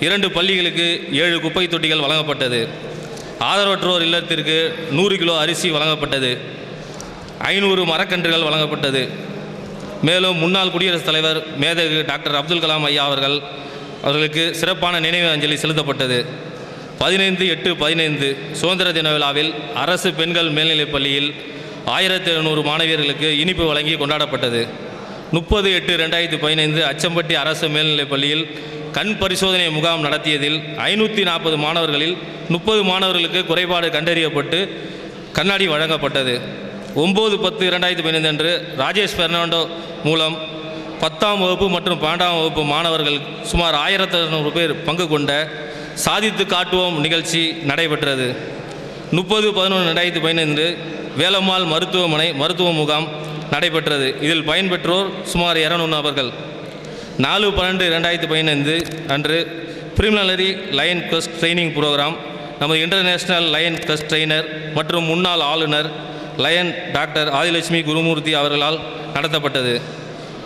இரண்டு பள்ளிகளுக்கு ஏழு குப்பை தொட்டிகள் வழங்கப்பட்டது. ஆதரவற்றோர் இல்லத்திற்கு நூறு கிலோ அரிசி வழங்கப்பட்டது. ஐநூறு மரக்கன்றுகள் வழங்கப்பட்டது. மேலும் முன்னாள் குடியரசுத் தலைவர் மேதகு டாக்டர் அப்துல் கலாம் ஐயா அவர்கள் அவர்களுக்கு சிறப்பான நினைவு அஞ்சலி செலுத்தப்பட்டது. பதினைந்து எட்டு பதினைந்து சுதந்திர தின விழாவில் அரசு பெண்கள் மேல்நிலைப் பள்ளியில் ஆயிரத்தி எழுநூறு மாணவியர்களுக்கு இனிப்பு வழங்கி கொண்டாடப்பட்டது. முப்பது எட்டு ரெண்டாயிரத்தி பதினைந்து அச்சம்பட்டி அரசு மேல்நிலைப் பள்ளியில் கண் பரிசோதனை முகாம் நடத்தியதில் ஐநூற்றி நாற்பது மாணவர்களில் முப்பது மாணவர்களுக்கு குறைபாடு கண்டறியப்பட்டு கண்ணாடி வழங்கப்பட்டது. ஒம்பது பத்து இரண்டாயிரத்தி பதினைந்து அன்று ராஜேஷ் பெர்னாண்டோ மூலம் பத்தாம் வகுப்பு மற்றும் பன்னெண்டாம் வகுப்பு மாணவர்கள் சுமார் ஆயிரத்தி அறுநூறு பேர் பங்கு கொண்ட சாதித்து காட்டுவோம் நிகழ்ச்சி நடைபெற்றது. முப்பது பதினொன்று ரெண்டாயிரத்தி பதினைந்து வேலம்மாள் மருத்துவமனை மருத்துவ முகாம் நடைபெற்றது. இதில் பயன்பெற்றோர் சுமார் இரநூறு நபர்கள். நாலு பன்னெண்டு ரெண்டாயிரத்தி பதினைந்து அன்று preliminary lion quest training programme நமது இன்டர்நேஷ்னல் லயன் கஸ்ட் ட்ரெயினர் மற்றும் முன்னாள் ஆளுநர் லயன் டாக்டர் ஆதிலட்சுமி குருமூர்த்தி அவர்களால் நடத்தப்பட்டது.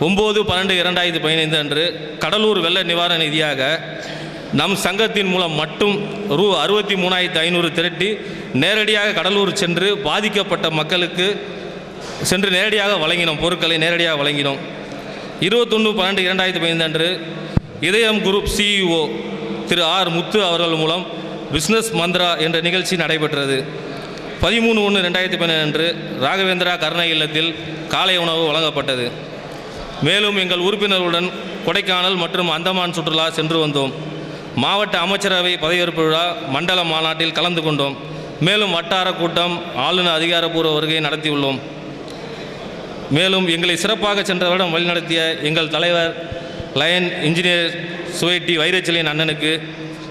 ஒம்பது பன்னெண்டு இரண்டாயிரத்தி பதினைந்து அன்று கடலூர் வெள்ள நிவாரண நிதியாக நம் சங்கத்தின் மூலம் மட்டும் ரூ அறுபத்தி மூணாயிரத்து ஐநூறு திரட்டி நேரடியாக கடலூர் சென்று பாதிக்கப்பட்ட மக்களுக்கு சென்று நேரடியாக வழங்கினோம் பொருட்களை நேரடியாக வழங்கினோம். இருபத்தொன்று பன்னெண்டு இரண்டாயிரத்தி பதினைந்து அன்று Idhayam group CEO Thiru R Muthu அவர்கள் மூலம் பிஸ்னஸ் மந்த்ரா என்ற நிகழ்ச்சி நடைபெற்றது. பதிமூணு ஒன்று ரெண்டாயிரத்தி பதினேழு அன்று ராகவேந்திரா கருணை இல்லத்தில் காலை உணவு வழங்கப்பட்டது. மேலும் எங்கள் உறுப்பினர்களுடன் கொடைக்கானல் மற்றும் அந்தமான் சுற்றுலா சென்று வந்தோம். மாவட்ட அமைச்சரவை பதவியேற்பு விழா மண்டல மாநாட்டில் கலந்து கொண்டோம். மேலும் வட்டார கூட்டம் ஆளுநர் அதிகாரப்பூர்வ வருகை நடத்தியுள்ளோம். மேலும் எங்களை சிறப்பாக சென்ற வருடம் வழிநடத்திய எங்கள் தலைவர் லயன் இன்ஜினியர் சுவைட்டி வைரச்சலின் அண்ணனுக்கு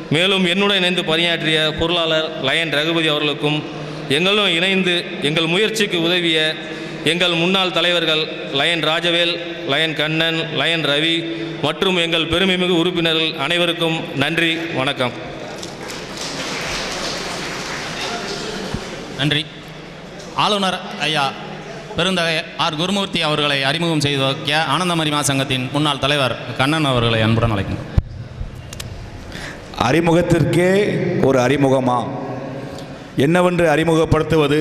மேலும் என்னுடன் இணைந்து பணியாற்றிய பொருளாளர் லயன் ரகுபதி அவர்களுக்கும் எங்களும் இணைந்து எங்கள் முயற்சிக்கு உதவிய எங்கள் முன்னாள் தலைவர்கள் lion Rajavel lion Kannan lion Ravi மற்றும் எங்கள் பெருமைமிகு உறுப்பினர்கள் அனைவருக்கும் நன்றி வணக்கம். நன்றி. ஆளுநர் ஐயா பெருந்தகை ஆர். குருமூர்த்தி அவர்களை அறிமுகம் செய்து வைக்க ஆனந்தமரிமா சங்கத்தின் முன்னாள் தலைவர் கண்ணன் அவர்களை அன்புடன் அழைக்கின்றோம். அறிமுகத்திற்கே ஒரு அறிமுகமா? என்னவென்று அறிமுகப்படுத்துவது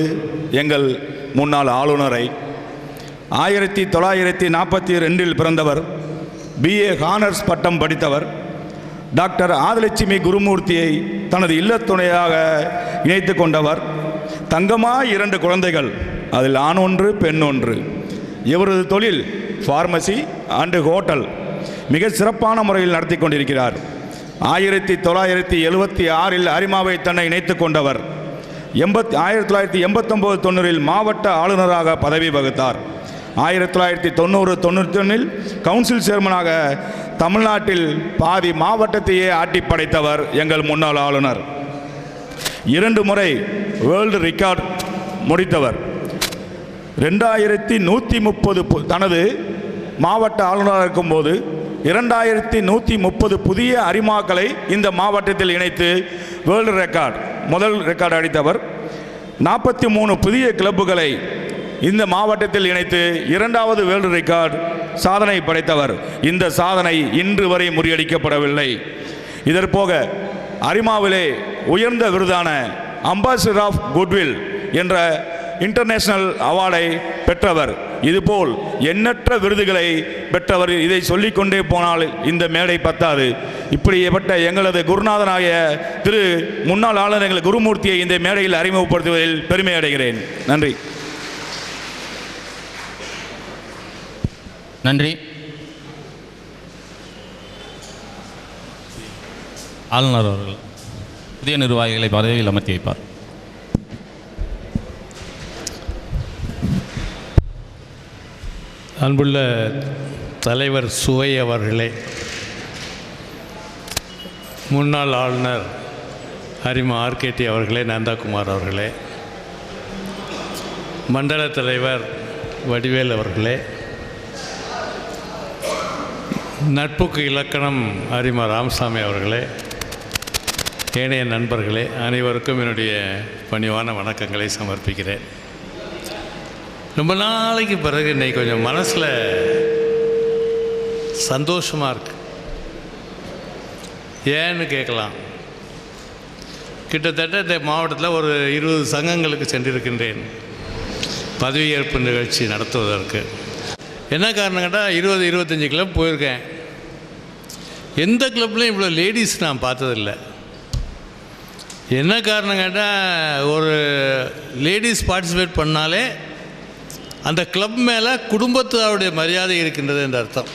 எங்கள் முன்னாள் ஆளுநரை? ஆயிரத்தி தொள்ளாயிரத்தி நாற்பத்தி ரெண்டில் பிறந்தவர் பிஏ ஹானர்ஸ் பட்டம் படித்தவர் டாக்டர் ஆதிலட்சுமி குருமூர்த்தியை தனது இல்லத்துணையாக இணைத்து கொண்டவர் தங்கமாய் இரண்டு குழந்தைகள். அதில் ஆண் ஒன்று பெண் ஒன்று. இவரது தொழில் ஃபார்மசி அண்டு ஹோட்டல் மிக சிறப்பான முறையில் நடத்தி கொண்டிருக்கிறார். ஆயிரத்தி தொள்ளாயிரத்தி எழுபத்தி ஆறில் அரிமாவை தன்னை இணைத்து கொண்டவர். எண்பத்தி ஆயிரத்தி தொள்ளாயிரத்தி எண்பத்தொம்போது தொண்ணூறில் மாவட்ட ஆளுநராக பதவி வகுத்தார். ஆயிரத்தி தொள்ளாயிரத்தி தொண்ணூறு தொண்ணூற்றி ஒன்றில் கவுன்சில் சேர்மனாக தமிழ்நாட்டில் பாதி மாவட்டத்தையே ஆட்டி படைத்தவர் எங்கள் முன்னாள் ஆளுநர். இரண்டு முறை வேர்ல்டு ரெக்கார்ட் முடித்தவர். ரெண்டாயிரத்தி நூற்றி முப்பது தனது மாவட்ட ஆளுநராக இருக்கும்போது இரண்டாயிரத்தி நூற்றி முப்பது புதிய அரிமாக்களை இந்த மாவட்டத்தில் இணைத்து வேர்ல்டு ரெக்கார்ட் முதல் ரெக்கார்டு அடித்தவர். நாற்பத்தி மூணு புதிய கிளப்புகளை இந்த மாவட்டத்தில் இணைத்து இரண்டாவது வேர்ல்டு ரெக்கார்ட் சாதனை படைத்தவர். இந்த சாதனை இன்று வரை முறியடிக்கப்படவில்லை. இதற்போக அரிமாவிலே உயர்ந்த விருதான அம்பாசிடர் ஆஃப் குட்வில் என்ற இன்டர்நேஷனல் அவார்டை பெற்றவர். இதுபோல் எண்ணற்ற விருதுகளை பெற்றவர். இதை சொல்லிக்கொண்டே போனால் இந்த மேடை பத்தாது. இப்படிப்பட்ட எங்களது குருநாதனாகிய திரு முன்னாள் ஆளுநர் எங்கள் குருமூர்த்தியை இந்த மேடையில் அறிமுகப்படுத்துவதில் பெருமை அடைகிறேன். நன்றி. நன்றி. ஆளுநர் அவர்கள் புதிய நிர்வாகிகளை பதவியில் அமர்த்தி வைப்பார். அன்புள்ள தலைவர் சுவை அவர்களே முன்னாள் ஆளுநர் ஹரிமா ஆர்கேடி அவர்களே நந்தாகுமார் அவர்களே மண்டல தலைவர் வடிவேல் அவர்களே நட்புக்கு இலக்கணம் அரிமா ராமசாமி அவர்களே ஏனைய நண்பர்களே அனைவருக்கும் என்னுடைய பணிவான வணக்கங்களை சமர்ப்பிக்கிறேன். ரொம்ப நாளைக்கு பிறகு இன்னைக்கு கொஞ்சம் மனசில் சந்தோஷமாக இருக்கு. ஏன்னு கேட்கலாம். கிட்டத்தட்ட இந்த மாவட்டத்தில் ஒரு இருபது சங்கங்களுக்கு சென்றிருக்கின்றேன். பதவியேற்பு நிகழ்ச்சி நடத்துவதற்கு. என்ன காரணம் கேட்டால் இருபது இருபத்தஞ்சி கிளப் போயிருக்கேன். எந்த கிளப்லையும் இவ்வளோ லேடிஸ் நான் பார்த்ததில்ல. என்ன காரணம் கேட்டால் ஒரு லேடிஸ் பார்ட்டிசிபேட் பண்ணாலே அந்த கிளப் மேலே குடும்பத்தாருடைய மரியாதை இருக்கின்றது என்ற அர்த்தம்.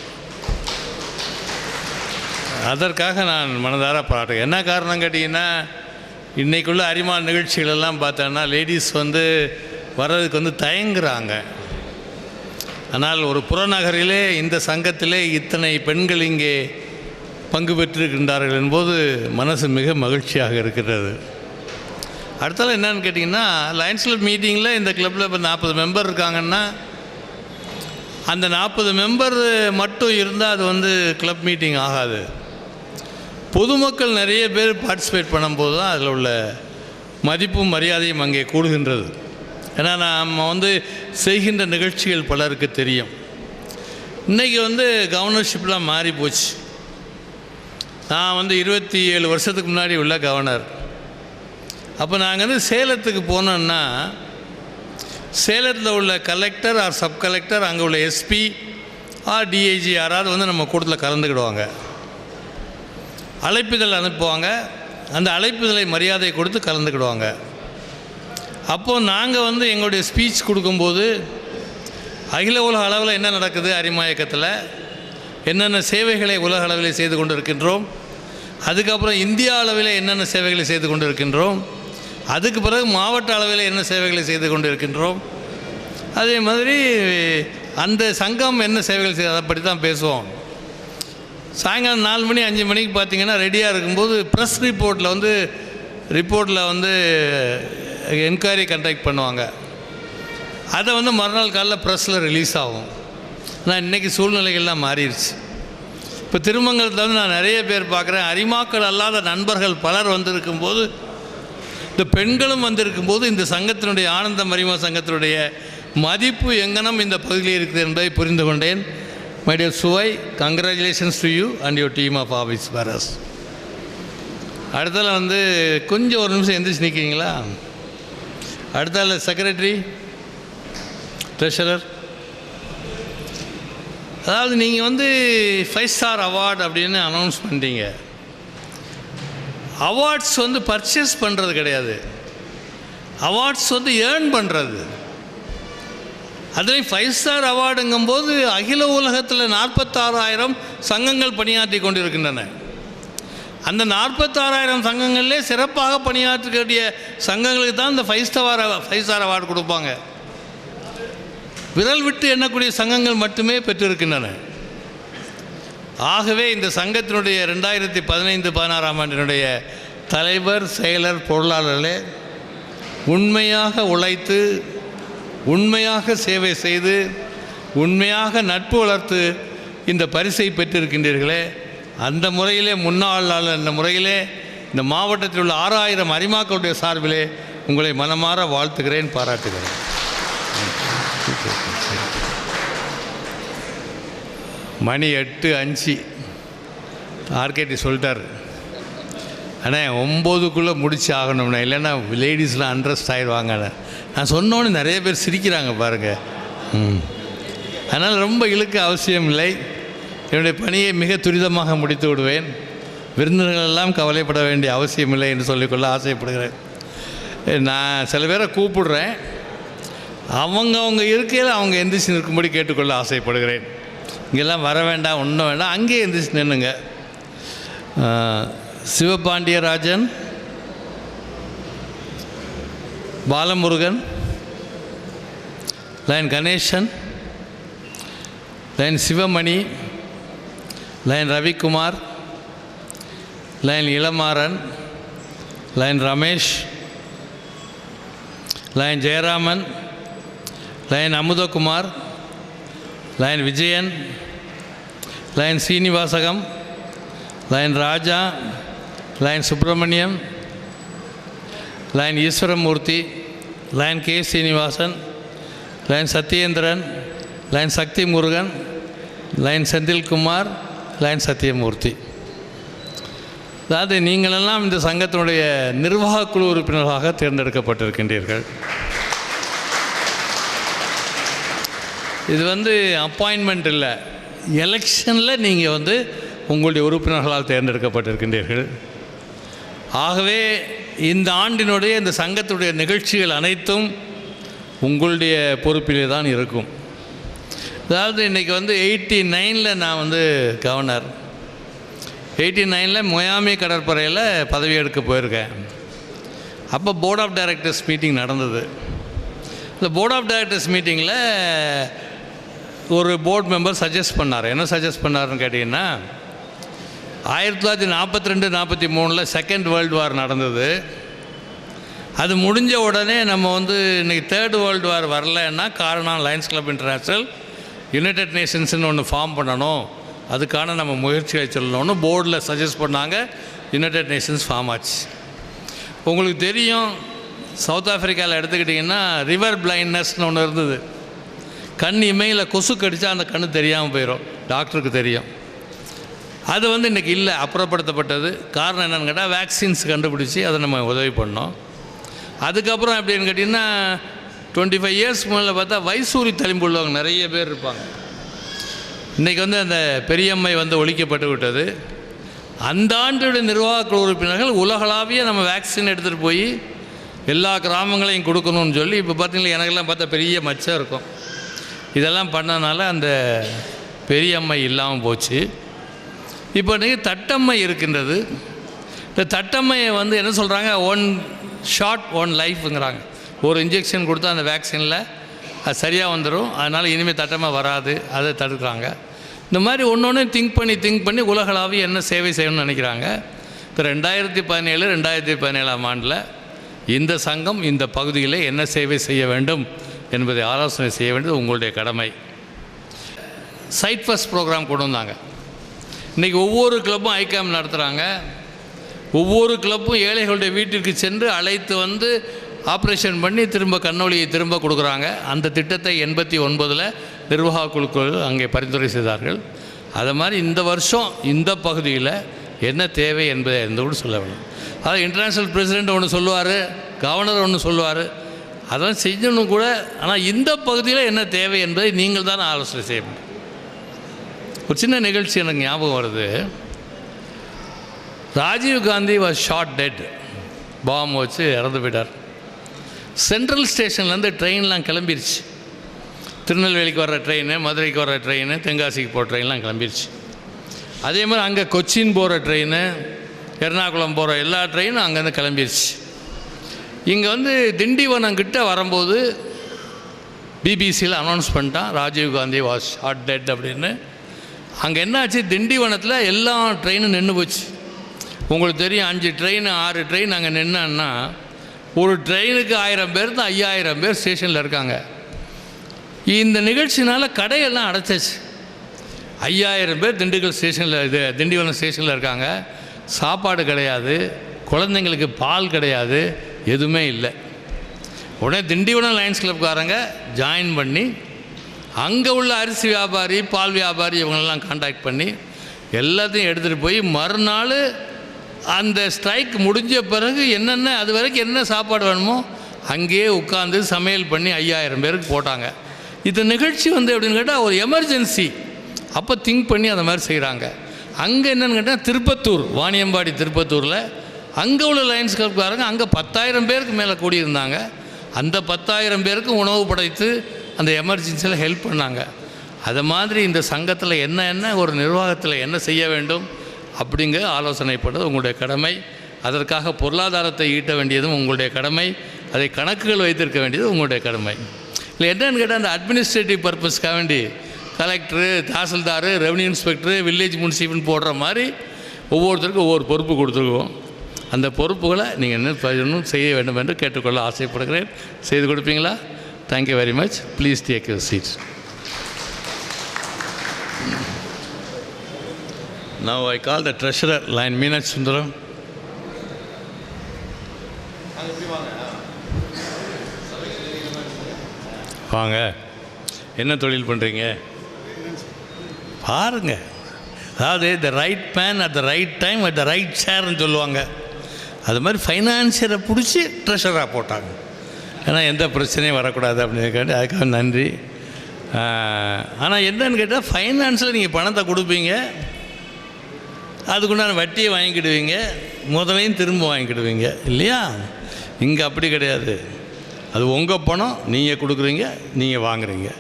அதற்காக நான் மனதார பாடுறேன். என்ன காரணம் கேட்டிங்கன்னா இன்றைக்குள்ள அரிமான் நிகழ்ச்சிகளெல்லாம் பார்த்தோன்னா லேடிஸ் வந்து வர்றதுக்கு வந்து தயங்குறாங்க. ஆனால் ஒரு புறநகரிலே இந்த சங்கத்திலே இத்தனை பெண்கள் இங்கே பங்கு பெற்றிருக்கின்றார்கள் என்போது மனசு மிக மகிழ்ச்சியாக இருக்கிறது. அடுத்தால என்னன்னு கேட்டிங்கன்னா லயன்ஸ் கிளப் மீட்டிங்கில் இந்த கிளப்பில் இப்போ நாற்பது மெம்பர் இருக்காங்கன்னா அந்த நாற்பது மெம்பர் மட்டும் இருந்தால் அது வந்து கிளப் மீட்டிங் ஆகாது. பொதுமக்கள் நிறைய பேர் பார்ட்டிசிபேட் பண்ணும்போது தான் அதில் உள்ள மதிப்பும் மரியாதையும் அங்கே கூடுகின்றது. ஏன்னா நம்ம வந்து செய்கின்ற நிகழ்ச்சிகள் பலருக்கு தெரியும். இன்றைக்கி வந்து கவர்னர்ஷிப்லாம் மாறி போச்சு நான் வந்து இருபத்தி ஏழு வருஷத்துக்கு முன்னாடி உள்ள கவர்னர் அப்போ நாங்கள் வந்து சேலத்துக்கு போனோன்னா சேலத்தில் உள்ள கலெக்டர் ஆர் சப் கலெக்டர் அங்கே உள்ள எஸ்பி ஆர் டிஐஜி யாராவது வந்து நம்ம கூட்டத்தில் கலந்துக்கிடுவாங்க. அழைப்புதல் அனுப்புவாங்க. அந்த அழைப்புதலை மரியாதை கொடுத்து கலந்துக்கிடுவாங்க. அப்போது நாங்கள் வந்து எங்களுடைய ஸ்பீச் கொடுக்கும்போது அகில உலக அளவில் என்ன நடக்குது அரிமாயக்கத்தில் என்னென்ன சேவைகளை உலக அளவில் செய்து கொண்டு இருக்கின்றோம் அதுக்கப்புறம் இந்தியா அளவில் என்னென்ன சேவைகளை செய்து கொண்டு இருக்கின்றோம் அதுக்கு பிறகு மாவட்ட அளவில் என்ன சேவைகளை செய்து கொண்டு இருக்கின்றோம் அதே மாதிரி அந்த சங்கம் என்ன சேவைகள் செய்ய அதை பற்றி தான் பேசுவோம். சாயங்காலம் நாலு மணி அஞ்சு மணிக்கு பார்த்தீங்கன்னா ரெடியாக இருக்கும்போது ப்ரெஸ் ரிப்போர்ட்டில் வந்து ரிப்போர்ட்டில் வந்து என்கொயரி கண்டக்ட் பண்ணுவாங்க. அதை வந்து மறுநாள் காலைல ப்ரெஸ்ஸில் ரிலீஸ் ஆகும். ஆனால் இன்றைக்கி சூழ்நிலைகள்லாம் மாறிடுச்சு. இப்போ திருமங்கலத்தில் வந்து நான் நிறைய பேர் பார்க்குறேன். அரிமாக்கள் அல்லாத நண்பர்கள் பலர் வந்திருக்கும்போது இந்த பெண்களும் வந்திருக்கும்போது இந்த சங்கத்தினுடைய ஆனந்த மரிமா சங்கத்தினுடைய மதிப்பு எங்கனம் இந்த பகுதியில் இருக்குது என்பதை புரிந்து கொண்டேன். மை டியர் சுவை congratulations to you and your team of office bearers அடுத்தால வந்து கொஞ்சம் ஒரு நிமிஷம் எந்திரிச்சு நிற்கிறீங்களா அடுத்தால செக்ரட்டரி ட்ரெஷரர் அதாவது நீங்கள் வந்து ஃபைவ் ஸ்டார் அவார்டு அப்படின்னு அனௌன்ஸ் பண்ணிட்டீங்க. அவார்ட்ஸ் வந்து பர்ச்சேஸ் பண்ணுறது கிடையாது. அவார்ட்ஸ் வந்து ஏர்ன் பண்ணுறது அதுலேயும் ஃபைவ் ஸ்டார் அவார்டுங்கும்போது அகில உலகத்தில் நாற்பத்தாறாயிரம் சங்கங்கள் பணியாற்றி கொண்டிருக்கின்றன. அந்த நாற்பத்தாறாயிரம் சங்கங்களிலே சிறப்பாக பணியாற்றக்கூடிய சங்கங்களுக்கு தான் இந்த five star five star award கொடுப்பாங்க. விரல் விட்டு எண்ணக்கூடிய சங்கங்கள் மட்டுமே பெற்றிருக்கின்றன. ஆகவே இந்த சங்கத்தினுடைய ரெண்டாயிரத்தி பதினைந்து பதினாறாம் ஆண்டினுடைய தலைவர் செயலர் பொருளாளர்களே உண்மையாக உழைத்து உண்மையாக சேவை செய்து உண்மையாக நட்பு வளர்த்து இந்த பரிசை பெற்றிருக்கின்றீர்களே அந்த முறையிலே முன்னாள் நாள் அந்த முறையிலே இந்த மாவட்டத்தில் உள்ள ஆறாயிரம் அரிமாக்களுடைய சார்பிலே உங்களை மனமாற வாழ்த்துகிறேன் பாராட்டுகிறேன். மணி எட்டு அஞ்சு. ஆர்கேடி சொல்லிட்டார். ஆனால் ஒம்போதுக்குள்ளே முடிச்சு ஆகணும்ண்ணே. இல்லைன்னா லேடிஸ்லாம் அண்ட்ரஸ்ட் ஆயிடுவாங்க நான் சொன்னோன்னே நிறைய பேர் சிரிக்கிறாங்க பாருங்கள் ம். அதனால் ரொம்ப இழுக்க அவசியம் இல்லை. என்னுடைய பணியை மிக துரிதமாக முடித்து விடுவேன். விருந்தினர்கள் எல்லாம் கவலைப்பட வேண்டிய அவசியம் இல்லை என்று சொல்லிக்கொள்ள ஆசைப்படுகிறேன். நான் சில பேரை கூப்பிடுறேன். அவங்க அவங்க இருக்கையில் அவங்க எந்திரிச்சு நிற்கும்படி கேட்டுக்கொள்ள ஆசைப்படுகிறேன். இங்கெல்லாம் வர வேண்டாம் ஒன்றும் வேண்டாம். அங்கேயே எழுந்திரிச்சு நின்னுங்க. Sivapandiyarajan Balamurugan lion Ganesan lion Sivamani lion Ravikumar lion Ilamaran lion Ramesh lion Jayaraman lion Amuthakumar lion Vijayan lion Srinivasagam lion Raja lion Subramaniam lion Eswaramoorthy lion K Srinivasan lion Sathyendran lion Sakthi Murugan lion Senthilkumar lion Sathyamoorthy அதாவது நீங்களெல்லாம் இந்த சங்கத்தினுடைய நிர்வாகக்குழு உறுப்பினர்களாக தேர்ந்தெடுக்கப்பட்டிருக்கின்றீர்கள். இது வந்து appointment இல்லை. எலெக்ஷனில் நீங்கள் வந்து உங்களுடைய உறுப்பினர்களால் தேர்ந்தெடுக்கப்பட்டிருக்கின்றீர்கள். ஆகவே இந்த ஆண்டினுடைய இந்த சங்கத்துடைய நிகழ்ச்சிகள் அனைத்தும் உங்களுடைய பொறுப்பிலே தான் இருக்கும். அதாவது இன்றைக்கி வந்து எயிட்டி நைனில் நான் வந்து கவர்னர் எயிட்டி நைனில் மொயாமி கடற்படையில் பதவி எடுக்க போயிருக்கேன். அப்போ போர்ட் ஆஃப் டைரக்டர்ஸ் மீட்டிங் நடந்தது. இந்த போர்ட் ஆஃப் டைரக்டர்ஸ் மீட்டிங்கில் ஒரு போர்ட் மெம்பர் சஜஸ்ட் பண்ணார். என்ன சஜஸ்ட் பண்ணாருன்னு கேட்டிங்கன்னா ஆயிரத்தி தொள்ளாயிரத்தி நாற்பத்தி ரெண்டு நாற்பத்தி மூணில் செகண்ட் வேர்ல்டு வார் நடந்தது. அது முடிஞ்ச உடனே நம்ம வந்து இன்றைக்கி தேர்டு வேர்ல்டு வார் வரலன்னா காரணம் லயன்ஸ் கிளப் இன்டர்நேஷ்னல் யுனைடெட் நேஷன்ஸ்னு ஒன்று ஃபார்ம் பண்ணணும். அதுக்கான நம்ம முயற்சிகளை சொல்லணும்னு போர்டில் சஜஸ்ட் பண்ணாங்க. யுனைடெட் நேஷன்ஸ் ஃபார்ம் ஆச்சு. உங்களுக்கு தெரியும் சவுத் ஆஃப்ரிக்காவில் எடுத்துக்கிட்டிங்கன்னா ரிவர் பிளைண்ட்னஸ்னு ஒன்று இருந்தது. கண் இமையில் கொசு கடித்தா அந்த கண் தெரியாமல் போயிடும் டாக்டருக்கு தெரியும். அது வந்து இன்றைக்கி இல்லை அப்புறப்படுத்தப்பட்டது. காரணம் என்னென்னு கேட்டால் வேக்சின்ஸ் கண்டுபிடிச்சி அதை நம்ம உதவி பண்ணோம். அதுக்கப்புறம் எப்படின்னு கேட்டிங்கன்னா டுவெண்ட்டி ஃபைவ் இயர்ஸ் முதல்ல பார்த்தா வைசூரி தழும்பு உள்ளவங்க நிறைய பேர் இருப்பாங்க. இன்றைக்கி வந்து அந்த பெரியம்மை வந்து ஒழிக்கப்பட்டு விட்டது. அந்த ஆண்டுடைய நிர்வாக குழு உறுப்பினர்கள் உலகளாவிய நம்ம வேக்சின் எடுத்துகிட்டு போய் எல்லா கிராமங்களையும் கொடுக்கணும்னு சொல்லி இப்போ பார்த்தீங்களா எனக்கெல்லாம் பார்த்தா பெரிய மச்சம் இருக்கும். இதெல்லாம் பண்ணனால அந்த பெரியம்மை இல்லாமல் போச்சு. இப்போ இன்றைக்கி தட்டம்மை இருக்கின்றது. இந்த தட்டம்மையை வந்து என்ன சொல்கிறாங்க ஒன் ஷார்ட் ஒன் லைஃப்புங்கிறாங்க ஒரு இன்ஜெக்ஷன் கொடுத்தா அந்த வேக்சினில் அது சரியாக வந்துடும் அதனால் இனிமேல் தட்டம்மை வராது. அதை தடுக்கிறாங்க. இந்த மாதிரி ஒன்று ஒன்று திங்க் பண்ணி திங்க் பண்ணி உலகளாவிய என்ன சேவை செய்யணும்னு நினைக்கிறாங்க? இப்போ ரெண்டாயிரத்தி பதினேழு ரெண்டாயிரத்தி பதினேழாம் ஆண்டில் இந்த சங்கம் இந்த பகுதியில் என்ன சேவை செய்ய வேண்டும்? என்பதை ஆலோசனை செய்ய வேண்டியது உங்களுடைய கடமை. சைட் ஃபஸ்ட் ப்ரோக்ராம் கொண்டு வந்தாங்க. இன்றைக்கி ஒவ்வொரு கிளப்பும் ஐகாம் நடத்துகிறாங்க ஒவ்வொரு கிளப்பும் ஏழைகளுடைய வீட்டிற்கு சென்று அழைத்து வந்து ஆப்ரேஷன் பண்ணி திரும்ப கண்ணொளியை திரும்ப கொடுக்குறாங்க. அந்த திட்டத்தை எண்பத்தி ஒன்பதில் நிர்வாக குழுக்கள் அங்கே பரிந்துரை செய்தார்கள். அது மாதிரி இந்த வருஷம் இந்த பகுதியில் என்ன தேவை என்பதை அறிந்து கூட சொல்ல வேண்டும். அதாவது இன்டர்நேஷ்னல் பிரசிடெண்ட் ஒன்று சொல்லுவார் கவர்னர் ஒன்று சொல்லுவார். அதெல்லாம் செய்யணும் கூட ஆனால் இந்த பகுதியில் என்ன தேவை என்பதை நீங்கள் தான் ஆலோசனை செய்ய முடியும் ஒரு சின்ன நிகழ்ச்சி எனக்கு ஞாபகம் வருது. Rajiv Gandhi was shot dead bomb வச்சு இறந்து போயிட்டார். சென்ட்ரல் ஸ்டேஷன்லேருந்து ட்ரெயின்லாம் கிளம்பிருச்சு. திருநெல்வேலிக்கு வர்ற ட்ரெயின் மதுரைக்கு வர்ற ட்ரெயின் தென்காசிக்கு போகிற ட்ரெயின்லாம் கிளம்பிருச்சு. அதே மாதிரி அங்கே கொச்சின் போகிற ட்ரெயின் எர்ணாகுளம் போகிற எல்லா ட்ரெயினும் அங்கேருந்து கிளம்பிருச்சு. இங்கே வந்து திண்டிவனம் கிட்ட வரும்போது பிபிசியில் அனௌன்ஸ் பண்ணிட்டான். ராஜீவ் காந்தி வாஸ் டெட் அப்படின்னு. அங்கே என்னாச்சு? திண்டிவனத்தில் எல்லா ட்ரெயினும் நின்று போச்சு. உங்களுக்கு தெரியும் அஞ்சு ட்ரெயின் ஆறு ட்ரெயின் அங்கே நின்னான்னா ஒரு ட்ரெயினுக்கு ஆயிரம் பேர் தான் ஐயாயிரம் பேர் ஸ்டேஷனில் இருக்காங்க. இந்த நிகழ்ச்சினால் கடையெல்லாம் அடைச்சிச்சு. ஐயாயிரம் பேர் திண்டுக்கல் ஸ்டேஷனில் இது திண்டிவனம் ஸ்டேஷனில் இருக்காங்க. சாப்பாடு கிடையாது. குழந்தைங்களுக்கு பால் கிடையாது. எதுவுமே இல்லை. உடனே திண்டிவனம் லயன்ஸ் கிளப்காரங்க ஜாயின் பண்ணி அங்கே உள்ள அரிசி வியாபாரி பால் வியாபாரி இவங்களெல்லாம் காண்டாக்ட் பண்ணி எல்லாத்தையும் எடுத்துகிட்டு போய் மறுநாள் அந்த ஸ்ட்ரைக் முடிஞ்ச பிறகு என்னென்ன அது வரைக்கும் என்ன சாப்பாடு வேணுமோ அங்கேயே உட்காந்து சமையல் பண்ணி ஐயாயிரம் பேருக்கு போட்டாங்க. இந்த நிகழ்ச்சி வந்து எப்படின்னு கேட்டால் ஒரு எமர்ஜென்சி அப்போ திங்க் பண்ணி அந்த மாதிரி செய்கிறாங்க அங்கே என்னென்னு கேட்டால் திருப்பத்தூர் வாணியம்பாடி திருப்பத்தூரில் அங்கே உள்ள லயன்ஸ் கிளப்காரங்க அங்கே பத்தாயிரம் பேருக்கு மேலே கூடியிருந்தாங்க. அந்த பத்தாயிரம் பேருக்கு உணவு படைத்து அந்த எமர்ஜென்சியில் ஹெல்ப் பண்ணாங்க. அது மாதிரி இந்த சங்கத்தில் என்ன என்ன ஒரு நிர்வாகத்தில் என்ன செய்ய வேண்டும் அப்படிங்கிற ஆலோசனைப்படுறது உங்களுடைய கடமை. அதற்காக பொருளாதாரத்தை ஈட்ட வேண்டியதும் உங்களுடைய கடமை. அதை கணக்குகள் வைத்திருக்க வேண்டியது உங்களுடைய கடமை. இல்லை என்னன்னு கேட்டால் அந்த அட்மினிஸ்ட்ரேட்டிவ் பர்பஸ்க்காக வேண்டி கலெக்டரு தாசில்தார் ரெவன்யூ இன்ஸ்பெக்டரு வில்லேஜ் முன்சிபல் போடுற மாதிரி ஒவ்வொருத்தருக்கும் ஒவ்வொரு பொறுப்பு கொடுத்துருக்கோம். அந்த பொறுப்புகளை நீங்கள் என்ன செய்யணும் செய்ய வேண்டும் என்று கேட்டுக்கொள்ள ஆசைப்படுகிறேன். செய்து கொடுப்பீங்களா? Thank you very much please take your seats now I call the treasurer lion Meenakshi Sundaram வாங்க. என்ன தொழில் பண்ணுறீங்க பாருங்க. அதாவது the right man at the right time at the right சேர்ன்னு சொல்லுவாங்க. அது மாதிரி ஃபைனான்சியரை பிடிச்சி ட்ரெஷராக போட்டாங்க. ஏன்னா எந்த பிரச்சனையும் வரக்கூடாது அப்படின்னு அதுக்காக நன்றி. ஆனால் என்னன்னு கேட்டால் ஃபைனான்ஸில் நீங்கள் பணத்தை கொடுப்பீங்க. அதுக்குண்டான வட்டியை வாங்கிக்கிடுவீங்க. முதலையும் திரும்ப வாங்கிக்கிடுவீங்க. இல்லையா? இங்கே அப்படி கிடையாது. அது உங்கள் பணம் நீங்கள் கொடுக்குறீங்க நீங்கள் வாங்குறீங்க.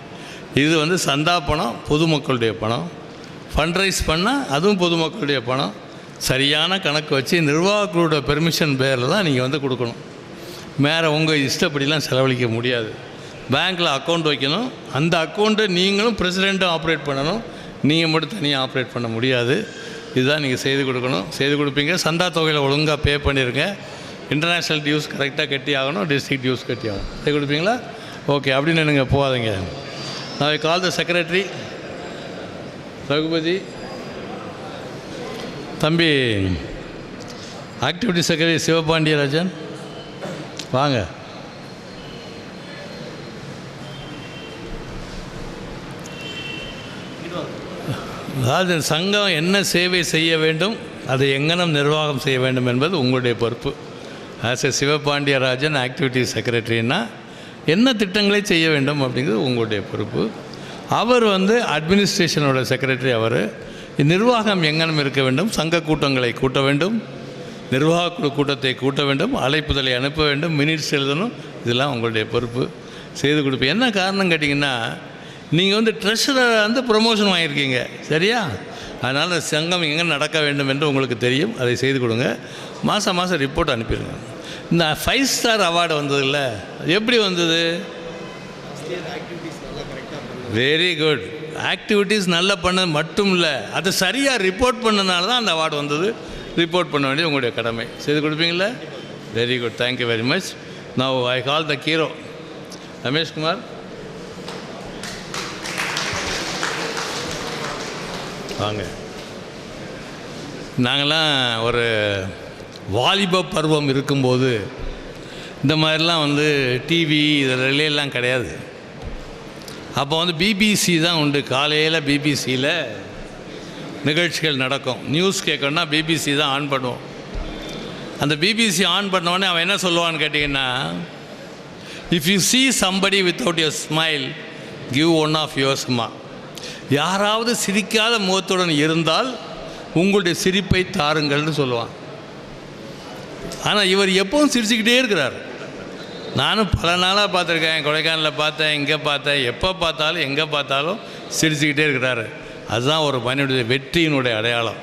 இது வந்து சந்தா பணம் பொதுமக்களுடைய பணம். ஃபண்ட்ரைஸ் பண்ணால் அதுவும் பொதுமக்களுடைய பணம். சரியான கணக்கு வச்சு நிர்வாகக்குழுவோட பெர்மிஷன் பேரில் தான் நீங்கள் வந்து கொடுக்கணும். மேலே உங்கள் இஷ்டப்படிலாம் செலவழிக்க முடியாது. பேங்க்கில் அக்கௌண்ட் வைக்கணும். அந்த அக்கௌண்ட்டை நீங்களும் பிரசிடெண்ட்டும் ஆப்ரேட் பண்ணணும். நீங்கள் மட்டும் தனியாக ஆப்ரேட் பண்ண முடியாது. இதுதான் நீங்கள் செய்து கொடுக்கணும். செய்து கொடுப்பீங்க. சந்தா தொகையில் ஒழுங்காக பே பண்ணிடுங்க இன்டர்நேஷ்னல் டியூஸ் கரெக்டாக கட்டி ஆகணும். டிஸ்ட்ரிக்ட் டியூஸ் கட்டி ஆகணும். செய்து கொடுப்பீங்களா? ஓகே அப்படின்னு நீங்கள் போகாதீங்க. நான் கால் த செக்ரட்டரி ரகுபதி. தம்பி ஆக்டிவிட்டி செக்ரட்டரி சிவபாண்டியராஜன். வாங்க. அதாவது சங்கம் என்ன சேவை செய்ய வேண்டும் அதை எங்கனம் நிர்வாகம் செய்ய வேண்டும் என்பது உங்களுடைய பொறுப்பு. ஆஸ் எ சிவபாண்டியராஜன் ஆக்டிவிட்டி செக்ரட்டரின்னா என்ன திட்டங்களை செய்ய வேண்டும் அப்படிங்கிறது உங்களுடைய பொறுப்பு. அவர் வந்து அட்மினிஸ்ட்ரேஷனோட செக்ரட்டரி அவர். நிர்வாகம் எங்கனம் இருக்க வேண்டும்? சங்க கூட்டங்களை கூட்ட வேண்டும். நிர்வாக குழு கூட்டத்தை கூட்ட வேண்டும். அழைப்புதலை அனுப்ப வேண்டும். மினிட்ஸ் எழுதணும். இதெல்லாம் உங்களுடைய பொறுப்பு. செய்து கொடுப்பேன் என்ன காரணம் கேட்டிங்கன்னா நீங்கள் வந்து ட்ரெஷரர் வந்து ப்ரொமோஷன் வாங்கியிருக்கீங்க. சரியா? அதனால் சங்கம் எங்கே நடக்க வேண்டும் என்று உங்களுக்கு தெரியும். அதை செய்து கொடுங்க. மாதம் மாதம் ரிப்போர்ட் அனுப்பிடுங்க. இந்த ஃபைவ் ஸ்டார் அவார்டு வந்ததில்ல. அது எப்படி வந்தது? வெரி குட் ஆக்டிவிட்டீஸ் நல்லா பண்ணது மட்டும் இல்லை அதை சரியாக ரிப்போர்ட் பண்ணனால தான் அந்த அவார்டு வந்தது. ரிப்போர்ட் பண்ண வேண்டியது உங்களுடைய கடமை. செய்து கொடுப்பீங்களா very good thank you very much now I call the hero Rameshkumar வாங்க. நாங்கள்லாம் ஒரு வாலிப பருவம் இருக்கும்போது இந்த மாதிரிலாம் வந்து டிவி இதில் எல்லாம் கிடையாது. அப்போ வந்து பிபிசி தான் உண்டு. காலையில் பிபிசியில் நிகழ்ச்சிகள் நடக்கும். நியூஸ் கேட்கணுன்னா பிபிசி தான் ஆன் பண்ணுவோம். அந்த பிபிசி ஆன் பண்ணவொடனே அவன் என்ன சொல்லுவான்னு கேட்டிங்கன்னா if you see somebody without your smile give one of your யாராவது சிரிக்காத முகத்துடன் இருந்தால் உங்களுடைய சிரிப்பை தாருங்கள்னு சொல்லுவான். ஆனால் இவர் எப்பவும் சிரிச்சுக்கிட்டே இருக்கிறார். நானும் பல நாளாக பார்த்துருக்கேன். கொடைக்கானலில் பார்த்தேன் இங்கே பார்த்தேன் எப்போ பார்த்தாலும் எங்கே பார்த்தாலும் சிரிச்சுக்கிட்டே இருக்கிறாரு. அதுதான் ஒரு மனிதனுடைய வெற்றியினுடைய அடையாளம்.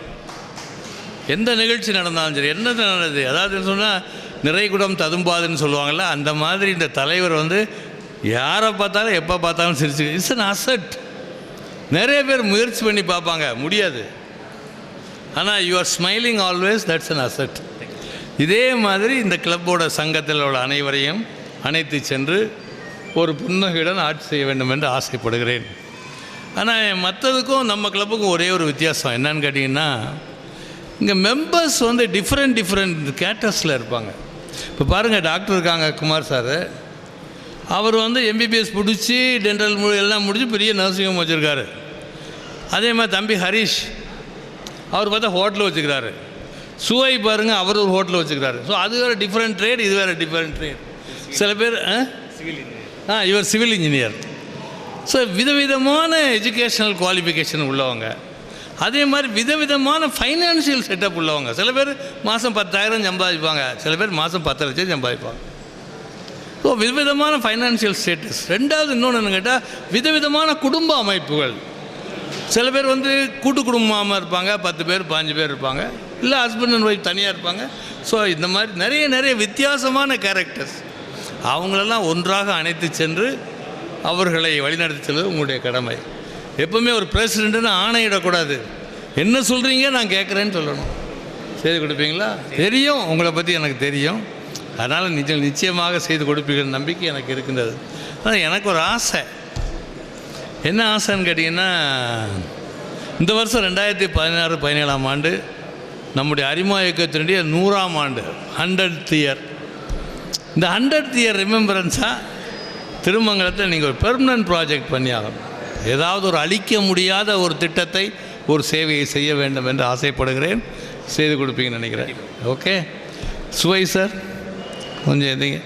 எந்த நிகழ்ச்சி நடந்தாலும் சரி என்ன நடந்தது? அதாவது சொன்னால் நிறைகுடம் ததும்பாதுன்னு சொல்லுவாங்கள்ல அந்த மாதிரி இந்த தலைவர் வந்து யாரை பார்த்தாலும் எப்போ பார்த்தாலும் சிரிச்சு இட்ஸ் அன் அசட் நிறைய பேர் முயற்சி பண்ணி பார்ப்பாங்க முடியாது. ஆனால் you are smiling always that's an asset இதே மாதிரி இந்த கிளப்போட சங்கத்தில் உள்ள அனைவரையும் அணைத்து சென்று ஒரு புன்னகையுடன் ஆட்சி செய்ய வேண்டும் என்று ஆசைப்படுகிறேன். ஆனால் மற்றதுக்கும் நம்ம கிளப்புக்கும் ஒரே ஒரு வித்தியாசம். என்னன்னு கேட்டிங்கன்னா இங்கே மெம்பர்ஸ் வந்து டிஃப்ரெண்ட் டிஃப்ரெண்ட் கேட்டர்ஸில் இருப்பாங்க. இப்போ பாருங்கள் டாக்டர் இருக்காங்க குமார் சார் அவர் வந்து எம்பிபிஎஸ் பிடிச்சி டென்டல் மு எல்லாம் முடிச்சு பெரிய நர்சிங் ஹோம் வச்சுருக்காரு. அதே மாதிரி தம்பி ஹரிஷ் அவர் பார்த்தா ஹோட்டலில் வச்சுக்கிறாரு. சுவை பாருங்கள் அவர் ஒரு ஹோட்டலில் வச்சுக்கிறாரு. ஸோ அது வேறு டிஃப்ரெண்ட் ட்ரேட் இது வேறு டிஃப்ரெண்ட் ட்ரேட் சில பேர் ஆ? இவர் சிவில் இன்ஜினியர் ஸோ விதவிதமான எஜுகேஷனல் குவாலிஃபிகேஷன் உள்ளவங்க. அதே மாதிரி விதவிதமான ஃபைனான்ஷியல் செட்டப் உள்ளவங்க. சில பேர் மாதம் பத்தாயிரம் சம்பாதிப்பாங்க. சில பேர் மாதம் பத்து லட்சம் சம்பாதிப்பாங்க. ஸோ விதவிதமான ஃபைனான்ஷியல் ஸ்டேட்டஸ் ரெண்டாவது இன்னொன்று கேட்டால் விதவிதமான குடும்ப அமைப்புகள். சில பேர் வந்து கூட்டு குடும்பமாக இருப்பாங்க. பத்து பேர் பாஞ்சு பேர் இருப்பாங்க. இல்லை ஹஸ்பண்ட் அண்ட் ஒய்ஃப் தனியாக இருப்பாங்க. ஸோ இந்த மாதிரி நிறைய நிறைய வித்தியாசமான கேரக்டர்ஸ் அவங்களெல்லாம் ஒன்றாக அணைத்து சென்று அவர்களை வழிநடத்தி செல்வது உங்களுடைய கடமை. எப்பவுமே ஒரு பிரசிடெண்ட்டுன்னு ஆணையிடக்கூடாது. என்ன சொல்கிறீங்க நான் கேட்குறேன்னு சொல்லணும். செய்து கொடுப்பீங்களா? தெரியும். உங்களை பற்றி எனக்கு தெரியும். அதனால் நிச்சயம் நிச்சயமாக செய்து கொடுப்பீங்கிற நம்பிக்கை எனக்கு இருக்கின்றது. ஆனால் எனக்கு ஒரு ஆசை. என்ன ஆசைன்னு கேட்டிங்கன்னா இந்த வருஷம் ரெண்டாயிரத்தி பதினாறு பதினேழாம் ஆண்டு நம்முடைய அரிமா இயக்கத்தினுடைய நூறாம் ஆண்டு ஹண்ட்ரட் இயர் இந்த ஹண்ட்ரட் இயர் ரிமெம்பரன்ஸாக திருமங்கலத்தில் நீங்கள் ஒரு பெர்மனன்ட் ப்ராஜெக்ட் பண்ணி ஆகணும். ஏதாவது ஒரு அழிக்க முடியாத ஒரு திட்டத்தை ஒரு சேவையை செய்ய வேண்டும் என்று ஆசைப்படுகிறேன். செய்து கொடுப்பீங்கன்னு நினைக்கிறேன். ஓகே சுவை சார் கொஞ்சம் எதிங்க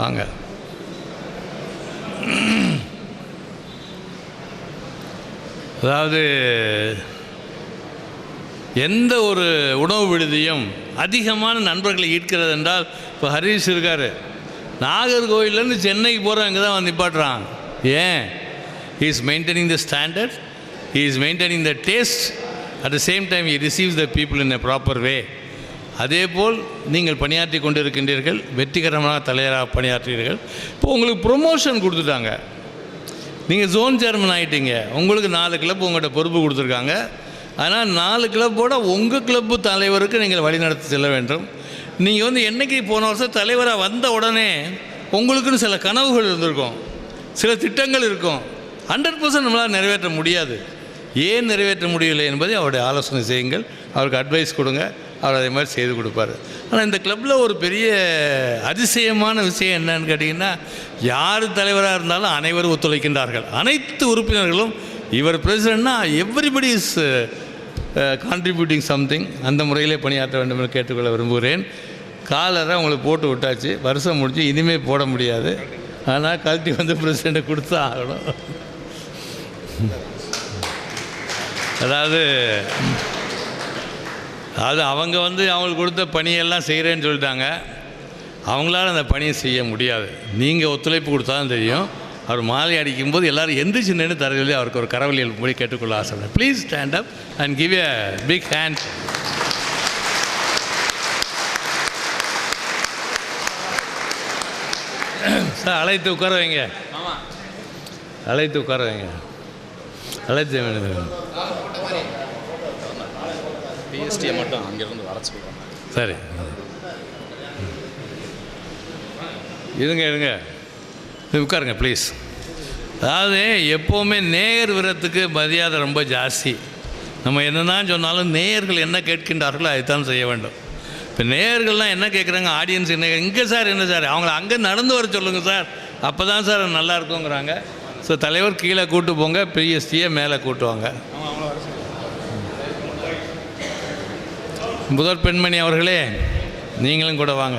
வாங்க. அதாவது எந்த ஒரு உணவு விடுதியும் அதிகமான நண்பர்களை ஈர்க்கிறது என்றால் இப்போ ஹரிஷ் இருக்கார். நாகர்கோவிலேருந்து சென்னைக்கு போகிறவங்க தான் வந்து நிப்பாட்டுறான். ஏன்? Is maintaining the standard is maintaining the taste at the same time he receives the people in a proper way அதேபோல் நீங்கள் பணியாற்றி கொண்டிருக்கின்றீர்கள் வெற்றிகரமாக தலைவராக பணியாற்றுகிறீர்கள். இப்போ உங்களுக்கு ப்ரொமோஷன் கொடுத்துட்டாங்க. நீங்கள் ஜோன் சேர்மன் ஆகிட்டீங்க உங்களுக்கு நாலு கிளப் உங்கள்கிட்ட பொறுப்பு கொடுத்துருக்காங்க. ஆனால் நாலு கிளப்போட உங்கள் கிளப்பு தலைவருக்கு நீங்கள் வழிநடத்தி செல்ல வேண்டும். நீங்கள் வந்து என்னைக்கு போன வருஷம் தலைவராக வந்த உடனே உங்களுக்குன்னு சில கனவுகள் இருந்திருக்கும். சில திட்டங்கள் இருக்கும். ஹண்ட்ரட் பர்சன்ட் நம்மளால் நிறைவேற்ற முடியாது. ஏன் நிறைவேற்ற முடியவில்லை என்பதை அவருடைய ஆலோசனை செய்யுங்கள். அவருக்கு அட்வைஸ் கொடுங்க. அவர் அதே மாதிரி செய்து கொடுப்பாரு. ஆனால் இந்த கிளப்பில் ஒரு பெரிய அதிசயமான விஷயம் என்னன்னு கேட்டிங்கன்னா யார் தலைவராக இருந்தாலும் அனைவரும் ஒத்துழைக்கின்றார்கள். அனைத்து உறுப்பினர்களும் இவர் பிரசிடென்ட்னா எவ்ரிபடி இஸ் கான்ட்ரிபியூட்டிங் சம்திங் அந்த முறையிலே பணியாற்ற வேண்டும் என்று கேட்டுக்கொள்ள விரும்புகிறேன். காலரை உங்களுக்கு போட்டு விட்டாச்சு. வருஷம் முடிஞ்சு இனிமேல் போட முடியாது. ஆனால் கழட்டி வந்து பிரசிடெண்ட்டை கொடுத்து ஆகணும். அதாவது அது அவங்க வந்து அவங்களுக்கு கொடுத்த பணியெல்லாம் செய்கிறேன்னு சொல்லிட்டாங்க. அவங்களால அந்த பணியை செய்ய முடியாது. நீங்கள் ஒத்துழைப்பு கொடுத்தா தான் தெரியும். அவர் மாலை அடிக்கும்போது எல்லோரும் எந்திரிச்சு நின்று தரவில்லை அவருக்கு ஒரு கரவலியில் போய் கேட்டுக்கொள்ள ஆசை please stand up and give a big hand sir அழைத்து உட்கார வைங்க. அழைத்து உட்கார வைங்க. அழைத்து பிஎஸ்டியை மட்டும் அங்கேருந்து வர சொல்லுவாங்க சரி. இருங்க இருங்க. உட்காருங்க ப்ளீஸ் அதாவது எப்போவுமே நேயர் விரத்துக்கு மரியாதை ரொம்ப ஜாஸ்தி. நம்ம என்னதான் சொன்னாலும் நேயர்கள் என்ன கேட்கின்றார்களோ அதைத்தான் செய்ய வேண்டும். இப்போ நேயர்கள்லாம் என்ன கேட்குறாங்க ஆடியன்ஸ் என்ன இங்கே சார் என்ன சார்? அவங்கள அங்கே நடந்து வர சொல்லுங்கள் சார். அப்போ தான் சார் நல்லா இருக்குங்கிறாங்க. ஸோ தலைவர் கீழே கூட்டு போங்க பிஎஸ்டியை மேலே கூட்டுவாங்க முதற் பெண்மணி அவர்களே நீங்களும் கூட வாங்க.